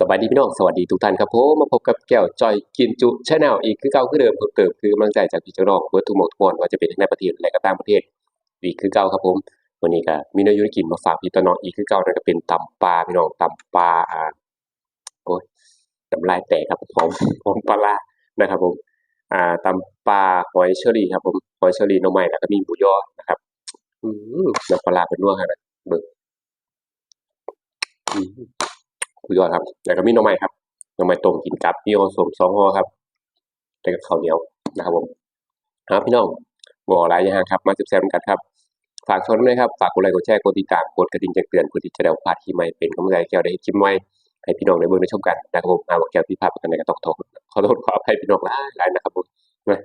สวัสดีพี่น้องสวัสดีทุกท่านครับผมมาพบกับแก้วจอยกินจุชาแนลอีกคือเก่าคือเดิมเพิ่มเติมคือกำลังใจจากพี่เจ้าน้องเบิร์ทุกหมดทุกคนว่าจะเป็นทั้งในประเทศและก็ต่างประเทศอีกคือเก่าครับผมวันนี้ก็มีนื้ออยูนกินมาฝากพี่ตัวน้องอีกคือเก่านั่นก็เป็นตำปลาพี่น้องตำปลาอ่าโอ้ยน้ำลายแตกครับหอมหอมปลาร้านะครับผมอ่าตำปลาหอยเชอรี่ครับผมหอยเชอรี่น้องใหม่แล้วก็มีหมูยอนะครับอืมน้ำปลาร้าเป็นนัวขนาดเบิ่งอืม สุดยอดครับแล้วก็มีหน่อไม้ครับหน่อไม้ต้มกินกับมีโอสมสองห่อครับแล้วก็ข้าวเหนียวนะครับผมครับพี่น้องบ่อหลายอย่างครับ มาแซ่บๆกันครับ ฝากชมด้วยครับ ฝากกดไลค์กดแชร์กดติดตามกดกระดิ่งแจ้งเตือนเพื่อที่จะได้พลาดที่ใหม่เป็นกำลังใจให้แก้วได้คลิปใหม่ให้พี่น้องได้เบิ่งได้ชมกันนะครับผมหาว่าแก้วผิดพาดปการใดก็ต้องขอโทษขอโทษขออภัยพี่น้องหลายๆนะครับผมนะ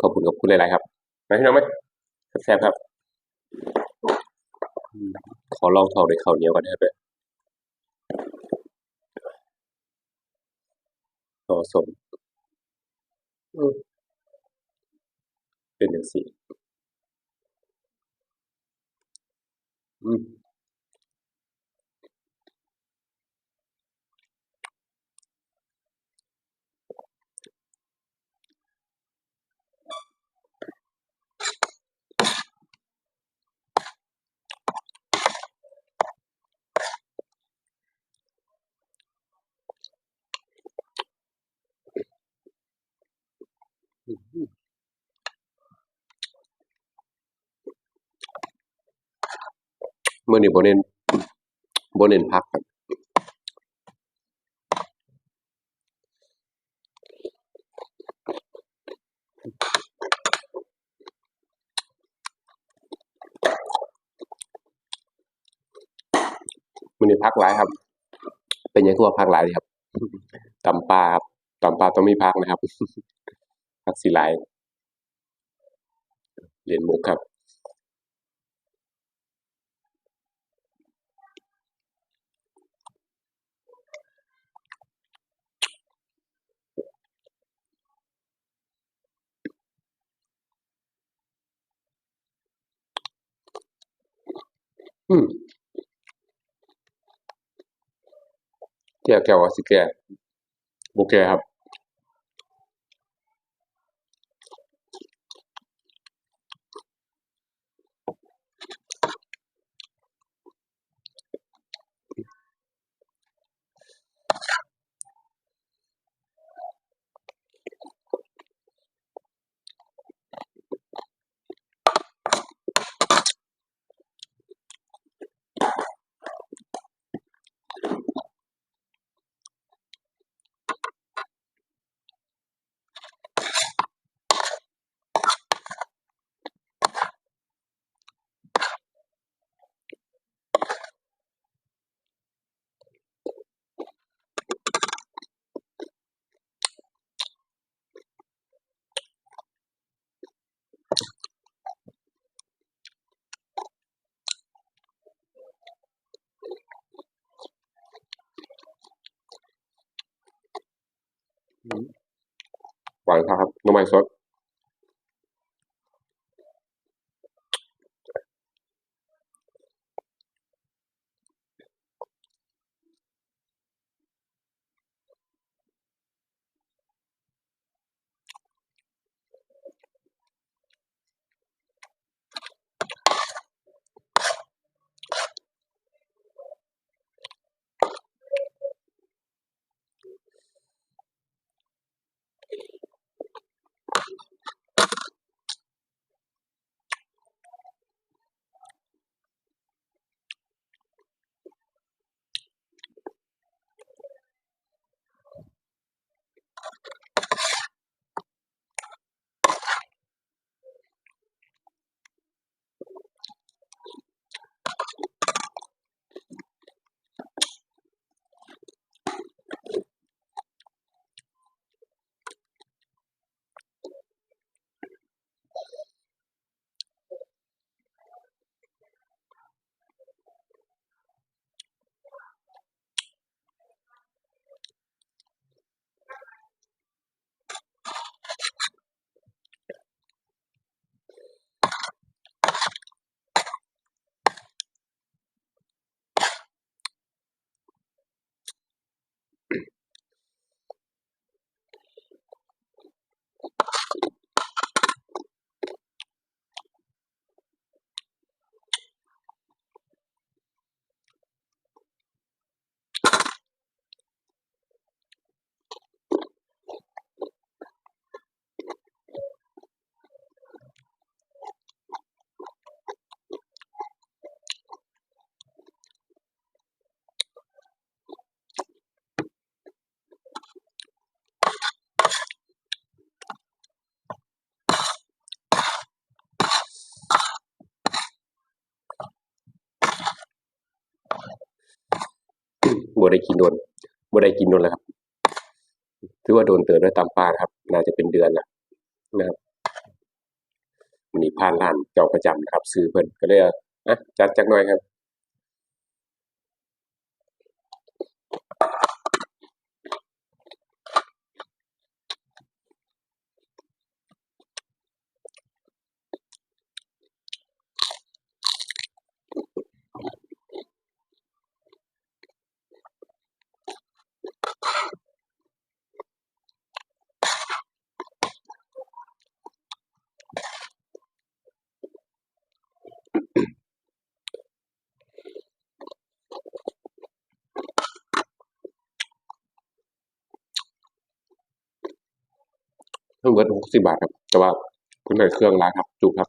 ขอบคุณขอบคุณหลายๆครับมาพี่น้องไหมแซ่บๆครับ ขอลองทองด้วยข้าวเหนียวกันนะครับ เหมาะสมอืมเป็นจั่งซี้อืม มื้อนี้บ่เน้นบ่เน้นผักครับมื้อนี้ผักหลายครับ เป็นยังคือว่าผักหลายครับตำปลาครับตำปลาต้องมีผักนะครับผักสิหลายเล่นมุกครับ อืมแก้วแก้วว่าสิแก้บุแก้ครับ หวานครับหน่ อไม้สดบ่ได้กินโดนบ่ได้กินโดนแล้วครับ ถือว่าโดนเติบด้วยตามปลาครับ น่าจะเป็นเดือนนะนะครับมันนี่ผ่านล้านเจ้าประจำนะครับ ซื้อเพิ่นก็เลยอะอะจัดจักหน่อยครับ ทั้งเบิดหกสิบาทครับ แต่ว่าเพิ่นได้เครื่องหลายครับ จุครับ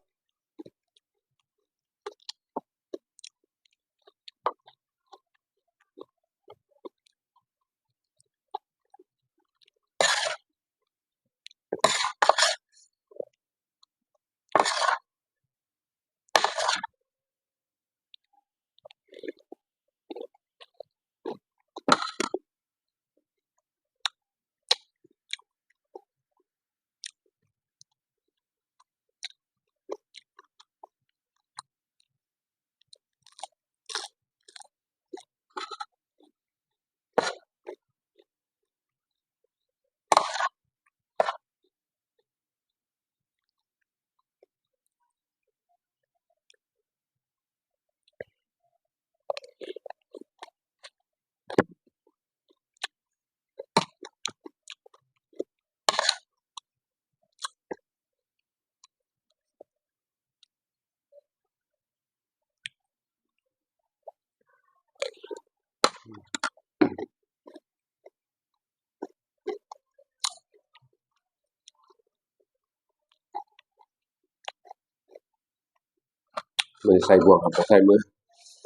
มือใส่บ่วงครับใส่มือ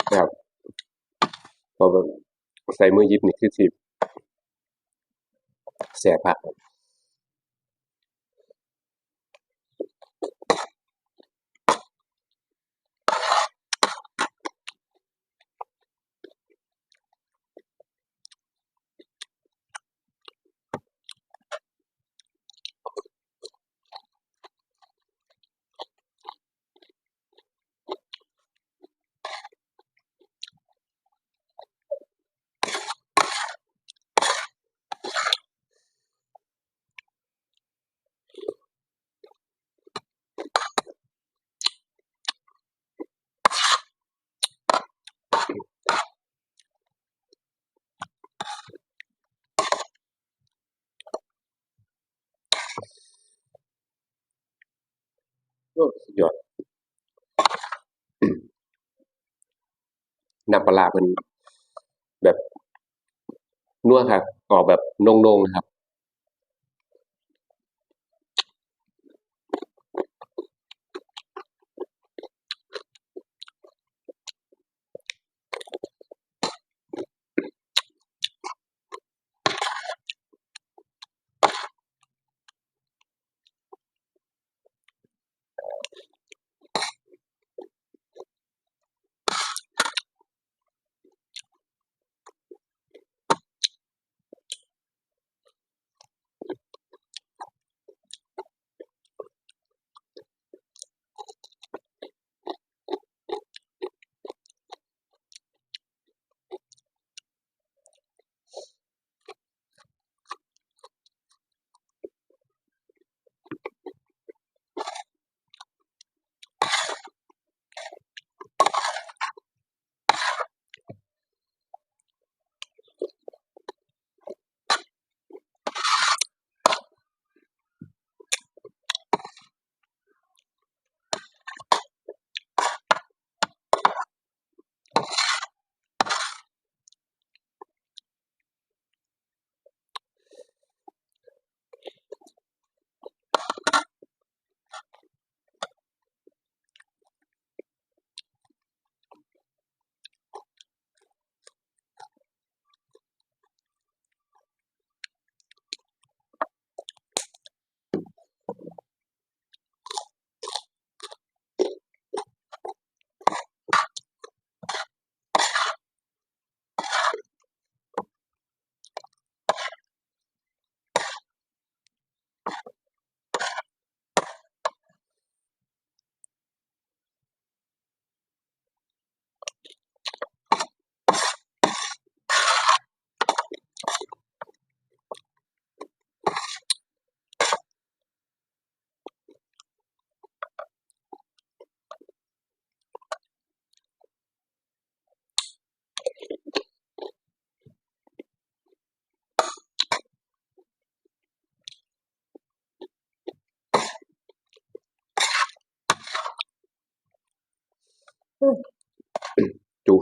นะครับพอแบบใส่มือยิบนี่คือสิแสบคัก ครับโอ้สุดยอดน้ำปลาเป็นแบบนัวครับออกแบบนงๆนะครับ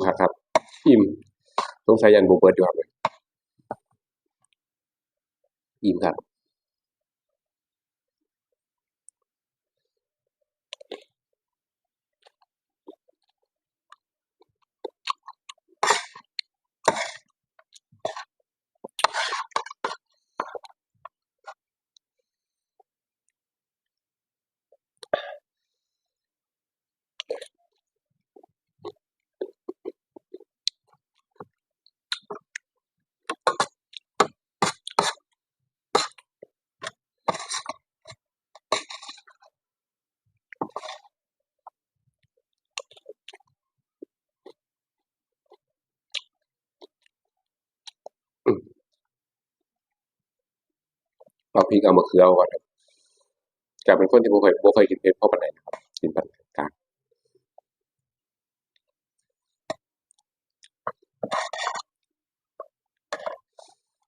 ครับครับ อิ่มต้องใช้ยันบูเบิร์ดอยู่ครับอิ่มครับ พริกเอามะเขือเอาก่อนครับจะเป็นคนที่บ่เคยบ่เคยกินเผ็ดเพราะปานใดนะครับกินปานกลาง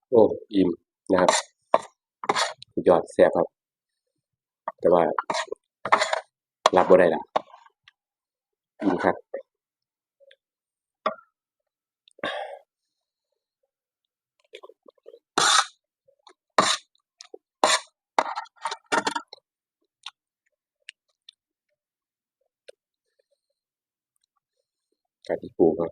โอ้อิ่มนะครับยอดแซ่บครับ แต่ว่ารับบ่ได้ละอิ่มครับ กะทิปูครับ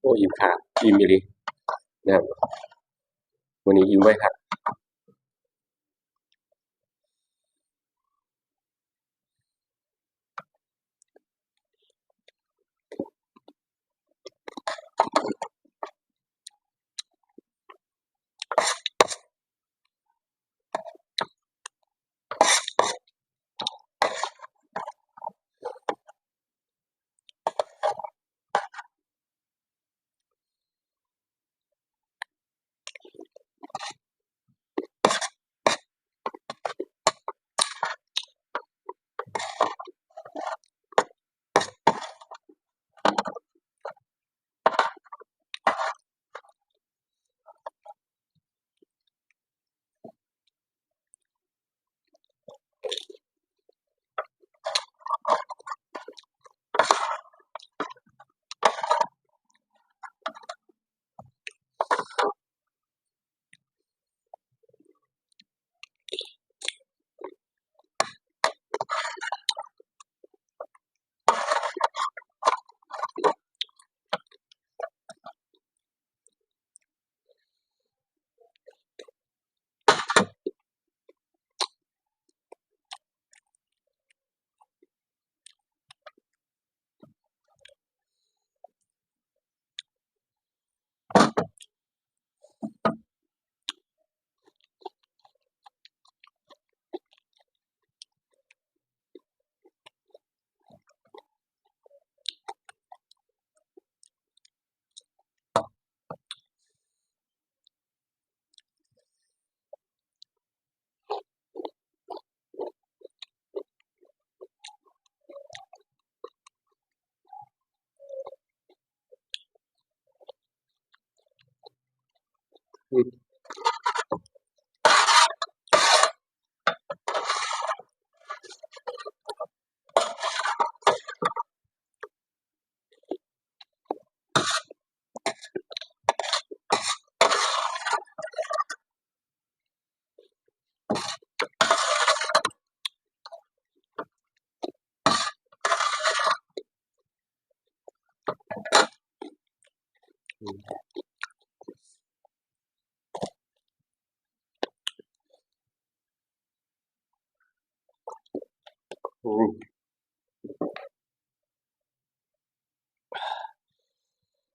โอ้อิ่มค่ะอิ่มอีหลีนะครับวันนี้อิ่มไว้ครับ อื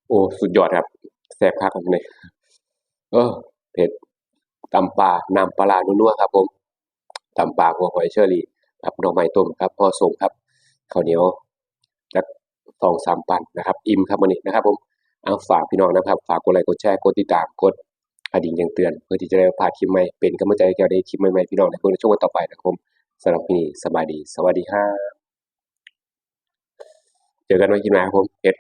โอ้สุดยอดครับแซ่บคักครับเนี้เออเผ็ดตำปลาน้ำปลาร้านัวๆครับผมตำปลาหัวหอยเชอรี่กับหน่อไม้ต้มครับห่อส่งครับข้าวเหนียวจัก2-3ปั้นนะครับ อิ่มครับมื้อนี้นะครับ ผมเอาฝากพี่น้องนะครับ ฝากกดไลก์กดแชร์กดติดตามกดกระดิ่งแจ้งเตือน เพื่อที่จะได้บ่พาคลิปใหม่เป็นกำลังใจให้แก้วได้คลิปใหม่ๆพี่น้องในช่วงต่อไปนะครับผมสำหรับมื้อนี้สบายดี สวัสดีครับเจอกันไว้กินมาครับผมเฮ็ด